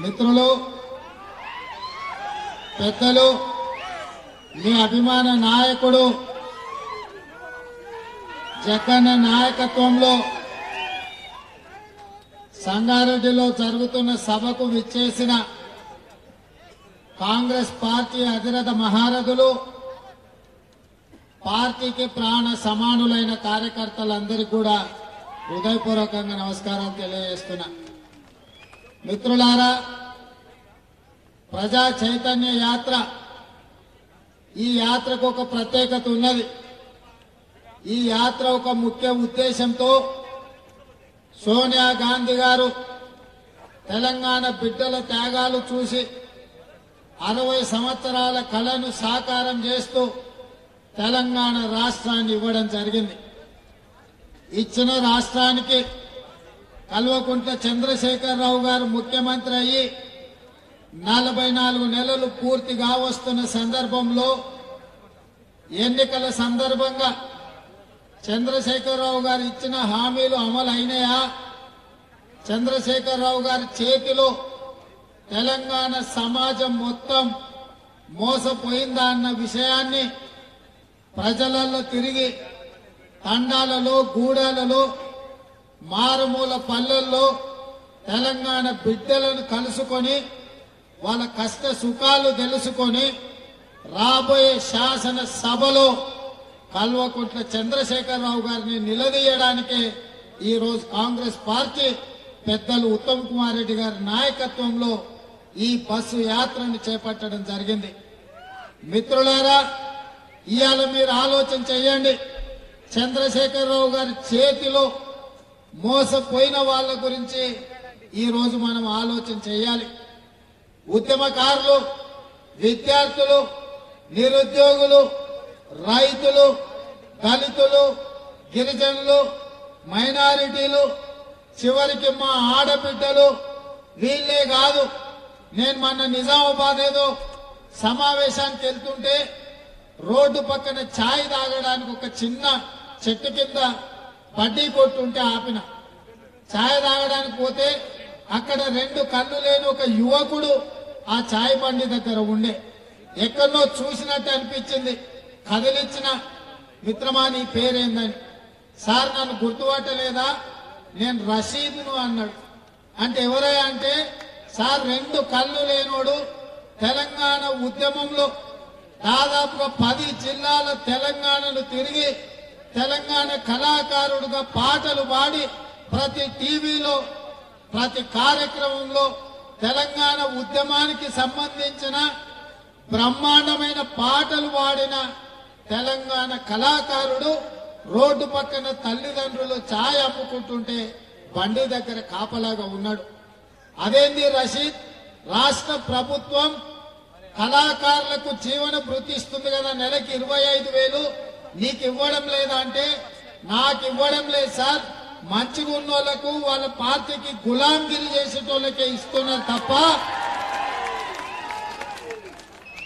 మిత్రులు పెద్దలు మీ అభిమాన నాయకుడు జగన్న నాయకత్వంలో సంగారెడ్డిలో జరుగుతున్న సభకు విచ్చేసిన కాంగ్రెస్ పార్టీ అధిరథ మహారథులు పార్టీకి ప్రాణ సమానులైన కార్యకర్తలందరికీ కూడా హృదయపూర్వకంగా నమస్కారం తెలియజేస్తున్నా. మిత్రులారా ప్రజా చైతన్య యాత్ర ఈ యాత్రకు ఒక ప్రత్యేకత ఉన్నది. ఈ యాత్ర ఒక ముఖ్య ఉద్దేశంతో సోనియా గాంధీ గారు తెలంగాణ బిడ్డల త్యాగాలు చూసి అరవై సంవత్సరాల కళను సాకారం చేస్తూ తెలంగాణ రాష్ట్రాన్ని ఇవ్వడం జరిగింది. ఇచ్చిన రాష్ట్రానికి కల్వకుంట్ల చంద్రశేఖరరావు గారు ముఖ్యమంత్రి అయ్యి నలభై నాలుగు నెలలు పూర్తిగా వస్తున్న సందర్భంలో ఎన్నికల సందర్భంగా చంద్రశేఖరరావు గారు ఇచ్చిన హామీలు అమలు అయినాయా? చంద్రశేఖరరావు గారి చేతిలో తెలంగాణ సమాజం మొత్తం మోసపోయిందా అన్న విషయాన్ని ప్రజలలో తిరిగి తండాలలో గూడాలలో మారుమూల పల్లెల్లో తెలంగాణ బిడ్డలను కలుసుకొని వాళ్ళ కష్ట సుఖాలు తెలుసుకొని రాబోయే శాసన సభలో కల్వకుంట్ల చంద్రశేఖరరావు గారిని నిలదీయడానికే ఈరోజు కాంగ్రెస్ పార్టీ పెద్దలు ఉత్తమ్ కుమార్ రెడ్డి గారి నాయకత్వంలో ఈ బస్సు యాత్రను చేపట్టడం జరిగింది. మిత్రులారా ఇవాళ మీరు ఆలోచన చేయండి. చంద్రశేఖరరావు గారి చేతిలో మోసపోయిన వాళ్ళ గురించి ఈరోజు మనం ఆలోచన చేయాలి. ఉద్యమకారులు విద్యార్థులు నిరుద్యోగులు రైతులు దళితులు గిరిజనులు మైనారిటీలు చివరికి మా ఆడబిడ్డలు వీళ్ళే కాదు. నేను మొన్న నిజామాబాద్ ఏదో సమావేశానికి వెళ్తుంటే రోడ్డు పక్కన ఛాయ్ తాగడానికి ఒక చిన్న చెట్టు కింద బడ్డీ కొట్టుంటే ఆపిన. ఛాయ్ తాగడానికి పోతే అక్కడ రెండు కళ్ళు లేని ఒక యువకుడు ఆ ఛాయ్ బండి దగ్గర ఉండే. ఎక్కడనో చూసినట్టు అనిపించింది. కదిలిచ్చిన మిత్రమా నీ పేరేందని? సార్ నన్ను గుర్తుపట్టలేదా? నేను రషీద్ను అన్నాడు. అంటే ఎవరే అంటే సార్ రెండు కళ్ళు లేనోడు తెలంగాణ ఉద్యమంలో దాదాపుగా పది జిల్లాల తెలంగాణను తిరిగి తెలంగాణ కళాకారుడుగా పాటలు పాడి ప్రతి టీవీలో ప్రతి కార్యక్రమంలో తెలంగాణ ఉద్యమానికి సంబంధించిన బ్రహ్మాండమైన పాటలు పాడిన తెలంగాణ కళాకారుడు రోడ్డు పక్కన తల్లిదండ్రులు ఛాయ్ అమ్ముకుంటుంటే బండి దగ్గర కాపలాగా ఉన్నాడు. అదేంది రషీద్? రాష్ట్ర ప్రభుత్వం కళాకారులకు జీవన భృతి ఇస్తుంది కదా నెలకి ఇరవై ఐదు వేలు. నీకు ఇవ్వడం లేదా అంటే నాకు ఇవ్వడం లేదు సార్. మంచిగా ఉన్నోళ్ళకు వాళ్ళ పార్టీకి గులాంగిరి చేసేటోళ్ళకే ఇస్తున్నారు తప్ప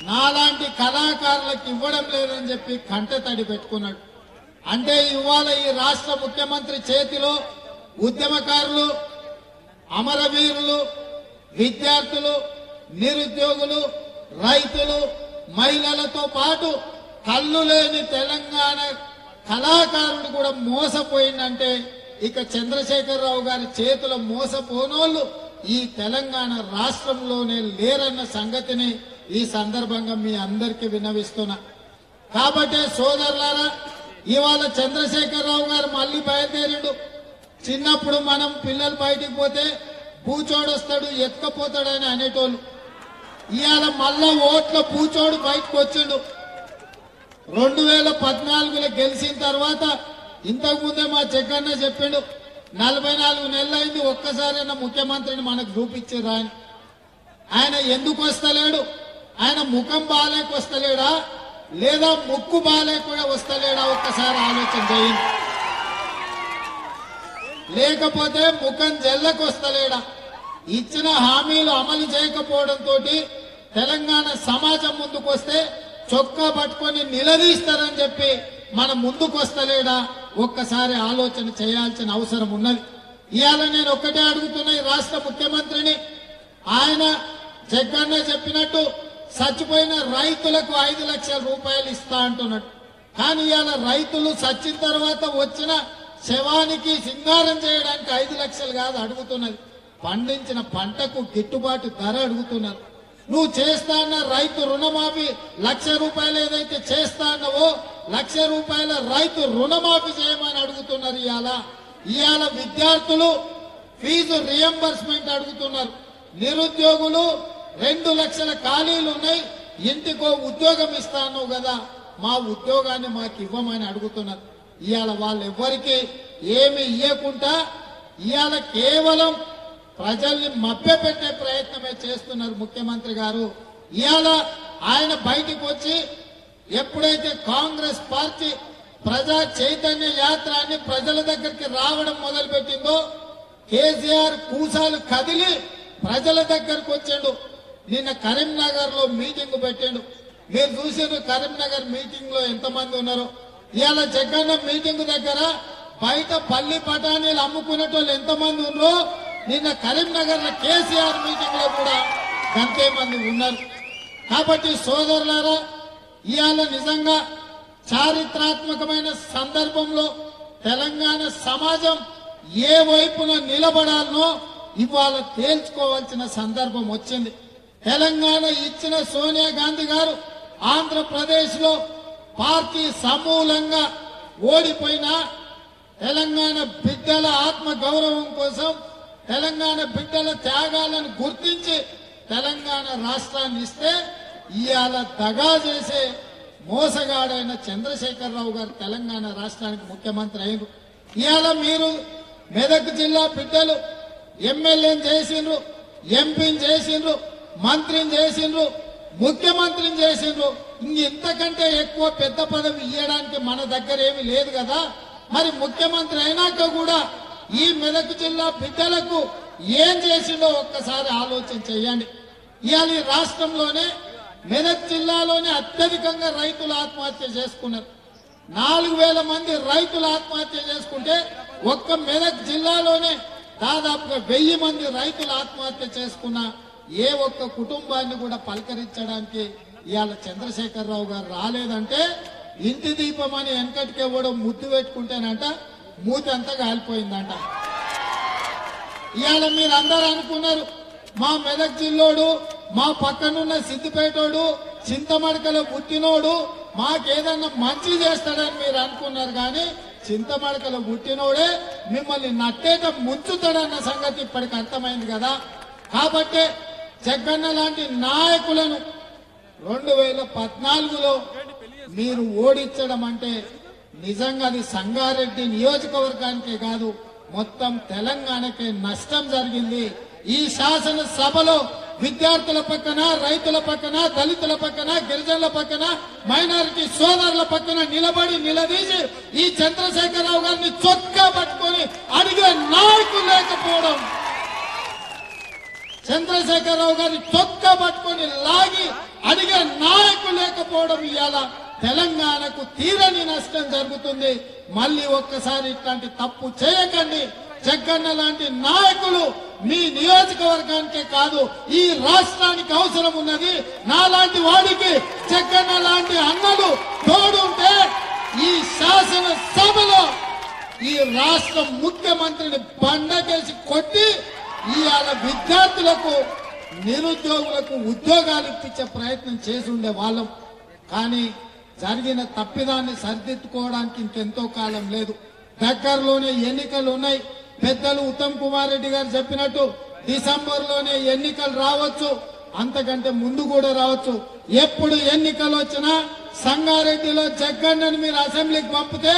నాలాంటి కళాకారులకు ఇవ్వడం లేదని చెప్పి కంట తడి పెట్టుకున్నాడు. అంటే ఇవాళ ఈ రాష్ట్ర ముఖ్యమంత్రి చేతిలో ఉద్యమకారులు అమరవీరులు విద్యార్థులు నిరుద్యోగులు రైతులు మహిళలతో పాటు కళ్ళు లేని తెలంగాణ కళాకారుడు కూడా మోసపోయిందంటే ఇక చంద్రశేఖరరావు గారి చేతుల మోసపోనోళ్ళు ఈ తెలంగాణ రాష్ట్రంలోనే లేరన్న సంగతిని ఈ సందర్భంగా మీ అందరికీ విన్నవిస్తున్నా. కాబట్టి సోదరులారా ఇవాళ చంద్రశేఖరరావు గారు మళ్ళీ బయలుదేరిండు. చిన్నప్పుడు మనం పిల్లలు బయటికి పోతే పూచోడొస్తాడు ఎత్తుకపోతాడని అనేటోళ్ళు. ఇవాళ మళ్ళా ఓట్ల పూచోడు బయటకు వచ్చిండు. రెండు వేల పద్నాలుగులో గెలిచిన తర్వాత ఇంతకుముందే మా జగన్న చెప్పిండు నలభై నాలుగు నెలలైంది ఒక్కసారైనా ముఖ్యమంత్రిని మనకు చూపించారు ఆయన. ఆయన ఎందుకు వస్తలేడు? ఆయన ముఖం బాలేక వస్తలేడా? లేదా ముక్కు బాగాలేక కూడా వస్తలేడా? ఒక్కసారి ఆలోచన చేయండి లేకపోతే ముఖం జల్లకొస్తలేడా ఇచ్చిన హామీలు అమలు చేయకపోవడంతో తెలంగాణ సమాజం ముందుకు వస్తే చొక్కా పట్టుకొని నిలదీస్తారని చెప్పి మన ముందుకు వస్తలేడా ఒక్కసారి ఆలోచన చేయాల్సిన అవసరం ఉన్నది. ఇవాళ నేను ఒక్కటే అడుగుతున్న ఈ రాష్ట్ర ముఖ్యమంత్రిని. ఆయన జగన్నే చెప్పినట్టు చచ్చిపోయిన రైతులకు ఐదు లక్షల రూపాయలు ఇస్తా అంటున్నాడు. కానీ ఇవాళ రైతులు చచ్చిన తర్వాత వచ్చిన శవానికి సింగారం చేయడానికి ఐదు లక్షలు కాదు అడుగుతున్నది. పండించిన పంటకు గిట్టుబాటు ధర అడుగుతున్నారు. నువ్వు చేస్తా అన్న రైతు రుణమాఫీ లక్ష రూపాయలు ఏదైతే చేస్తా అన్నవో లక్ష రూపాయల రైతు రుణమాఫీ చేయమని అడుగుతున్నారు ఇవాళ. ఇవాళ విద్యార్థులు ఫీజు రియంబర్స్మెంట్ అడుగుతున్నారు. నిరుద్యోగులు రెండు లక్షల ఖాళీలు ఉన్నాయి. ఇంటికో ఉద్యోగం ఇస్తాను కదా మా ఉద్యోగాన్ని మాకు ఇవ్వమని అడుగుతున్నారు. ఇవాళ వాళ్ళు ఎవ్వరికి ఏమి ఇవ్వకుండా ఇవాళ కేవలం ప్రజల్ని మభ్యపెట్టే ప్రయత్నమే చేస్తున్నారు ముఖ్యమంత్రి గారు. ఇవాళ ఆయన బయటికి వచ్చి ఎప్పుడైతే కాంగ్రెస్ పార్టీ ప్రజా చైతన్య యాత్ర అని ప్రజల దగ్గరికి రావడం మొదలుపెట్టిందో కేసీఆర్ కూసాలు కదిలి ప్రజల దగ్గరకు వచ్చాడు. నిన్న కరీంనగర్లో మీటింగ్ పెట్టాడు. మీరు చూసారు కరీంనగర్ మీటింగ్లో ఎంతమంది ఉన్నారు. ఇవాళ జగన్న మీటింగ్ దగ్గర బయట పల్లి పటానీలు అమ్ముకునేటోళ్ళు ఎంతమంది ఉన్నారో నిన్న కరీంనగర్లో కేసీఆర్ మీటింగ్లో కూడా గంతే మంది ఉన్నారు. కాబట్టి సోదరులారా ఇవాళ నిజంగా చారిత్రాత్మకమైన సందర్భంలో తెలంగాణ సమాజం ఏ వైపున నిలబడాలనో ఇవాళ తేల్చుకోవాల్సిన సందర్భం వచ్చింది. తెలంగాణ ఇచ్చిన సోనియా గాంధీ గారు ఆంధ్రప్రదేశ్లో పార్టీ సమూలంగా ఓడిపోయిన తెలంగాణ బిడ్డల ఆత్మ గౌరవం కోసం తెలంగాణ బిడ్డల త్యాగాలను గుర్తించి తెలంగాణ రాష్ట్రాన్ని ఇస్తే ఇవాళ దగా చేసే మోసగాడైన చంద్రశేఖరరావు గారు తెలంగాణ రాష్ట్రానికి ముఖ్యమంత్రి అయ్యారు ఇవాళ మీరు మెదక్ జిల్లా బిడ్డలు ఎమ్మెల్యేని చేసిండ్రు ఎంపీని చేసిండ్రు మంత్రిని చేసిండ్రు ముఖ్యమంత్రిని చేసిండ్రు. ఇంక ఇంతకంటే ఎక్కువ పెద్ద పదవి ఇవ్వడానికి మన దగ్గర ఏమి లేదు కదా. మరి ముఖ్యమంత్రి అయినాక కూడా ఈ మెదక్ జిల్లా బిడ్డలకు ఏం చేసిండో ఒక్కసారి ఆలోచన చేయండి. ఇవాళ ఈ రాష్ట్రంలోనే మెదక్ జిల్లాలోనే అత్యధికంగా రైతులు ఆత్మహత్య చేసుకున్నారు. నాలుగు వేల మంది రైతులు ఆత్మహత్య చేసుకుంటే ఒక్క మెదక్ జిల్లాలోనే దాదాపుగా వెయ్యి మంది రైతులు ఆత్మహత్య చేసుకున్నారు ఏ ఒక్క కుటుంబాన్ని కూడా పలకరించడానికి ఇవాళ చంద్రశేఖరరావు గారు రాలేదంటే ఇంటి దీపం అని వెనకటికి ఇవ్వడం ముద్దు పెట్టుకుంటేనంట మూతి అంతా కాలిపోయిందంట. ఇవాళ మీరు అనుకున్నారు మా మెదక్ జిల్లోడు మా పక్కనున్న సిద్దిపేటోడు చింతమడకలో పుట్టినోడు మాకేదన్నా మంచి చేస్తాడని మీరు అనుకున్నారు కానీ చింతమడకలో పుట్టినోడే మిమ్మల్ని నట్టేట ముంచుతాడన్న సంగతి ఇప్పటికి అర్థమైంది కదా. కాబట్టి జగ్గన్న లాంటి నాయకులను రెండు వేల పద్నాలుగులో మీరు ఓడించడం అంటే నిజంగా అది సంగారెడ్డి నియోజకవర్గానికే కాదు మొత్తం తెలంగాణకే నష్టం జరిగింది. ఈ శాసన సభలో విద్యార్థుల పక్కన రైతుల పక్కన దళితుల పక్కన గిరిజనుల పక్కన మైనారిటీ సోదరుల పక్కన నిలబడి నిలదీసి ఈ చంద్రశేఖరరావు గారిని చొక్కా పట్టుకొని అడిగే నాయకులు లేకపోవడం చంద్రశేఖరరావు గారి చొక్కా పట్టుకొని లాగి అడిగే నాయకులు లేకపోవడం ఇవాళ తెలంగాణకు తీరని నష్టం జరుగుతుంది. మళ్ళీ ఒక్కసారి ఇట్లాంటి తప్పు చేయకండి. జగ్గన్న లాంటి నాయకులు మీ నియోజకవర్గానికే కాదు ఈ రాష్ట్రానికి అవసరం ఉన్నది. నాలాంటి వాడికి జగ్గన్న లాంటి అన్నలు తోడుంటే ఈ శాసన సభలో ఈ రాష్ట్ర ముఖ్యమంత్రిని బండకేసి కొట్టి ఇవాళ విద్యార్థులకు నిరుద్యోగులకు ఉద్యోగాలు ఇప్పించే ప్రయత్నం చేసి ఉండే వాళ్ళం. కానీ జరిగిన తప్పిదాన్ని సరిదిద్దుకోవడానికి ఇంకెంతో కాలం లేదు. దగ్గరలోనే ఎన్నికలు ఉన్నాయి. పెద్దలు ఉత్తమ్ కుమార్ రెడ్డి గారు చెప్పినట్టు డిసెంబర్లోనే ఎన్నికలు రావచ్చు. అంతకంటే ముందు కూడా రావచ్చు. ఎప్పుడు ఎన్నికలు వచ్చినా సంగారెడ్డిలో జగ్గన్నని మీరు అసెంబ్లీకి పంపితే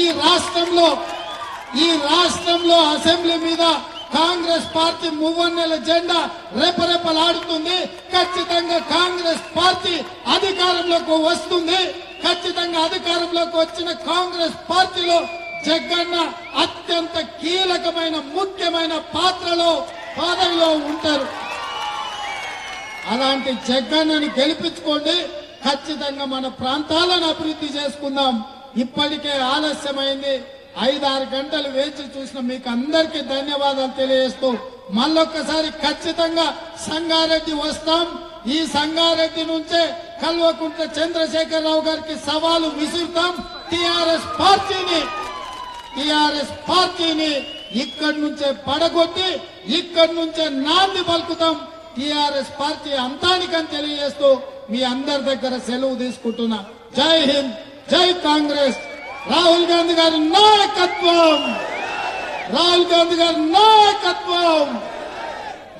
ఈ రాష్ట్రంలో ఈ రాష్ట్రంలో అసెంబ్లీ మీద కాంగ్రెస్ పార్టీ మువ్వన్నెల జెండా రెపరెపలాడుతుంది. ఖచ్చితంగా కాంగ్రెస్ పార్టీ అధికారంలోకి వస్తుంది. ఖచ్చితంగా అధికారంలోకి వచ్చిన కాంగ్రెస్ పార్టీలో జగన్న అత్యంత కీలకమైన ముఖ్యమైన పాత్రలో పదవిలో ఉంటారు. అలాంటి జగన్నని గెలిపించుకోండి. ఖచ్చితంగా మన ప్రాంతాలను అభివృద్ధి చేసుకుందాం. ఇప్పటికే ఆలస్యమైంది. ఐదారు గంటలు వేచి చూసిన మీకు అందరికీ ధన్యవాదాలు తెలియజేస్తూ మళ్ళొక్కసారి ఖచ్చితంగా సంగారెడ్డి వస్తాం. ఈ సంగారెడ్డి నుంచే కల్వకుంట్ల చంద్రశేఖరరావు గారికి సవాలు విసురుతాం. టిఆర్ఎస్ పార్టీని టిఆర్ఎస్ పార్టీని ఇక్కడి నుంచే పడగొట్టి ఇక్కడి నుంచే నాంది పలుకుతాం. టిఆర్ఎస్ పార్టీ అంతానికని తెలియజేస్తూ మీ అందరి దగ్గర సెలవు తీసుకుంటున్నా. జై హింద్ జై కాంగ్రెస్. రాహుల్ గాంధీ గారి నాయకత్వం! రాహుల్ గాంధీ గారి నాయకత్వం!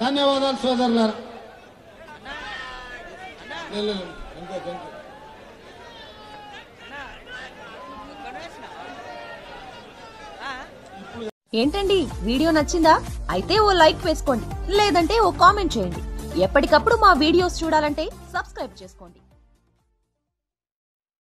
ధన్యవాదాలు సోదరులారా. ఏంటండి? వీడియో నచ్చిందా? అయితే ఓ లైక్ వేసుకోండి. లేదంటే ఓ కామెంట్ చేయండి. ఎప్పటికప్పుడు మా వీడియోస్ చూడాలంటే సబ్స్క్రైబ్ చేసుకోండి.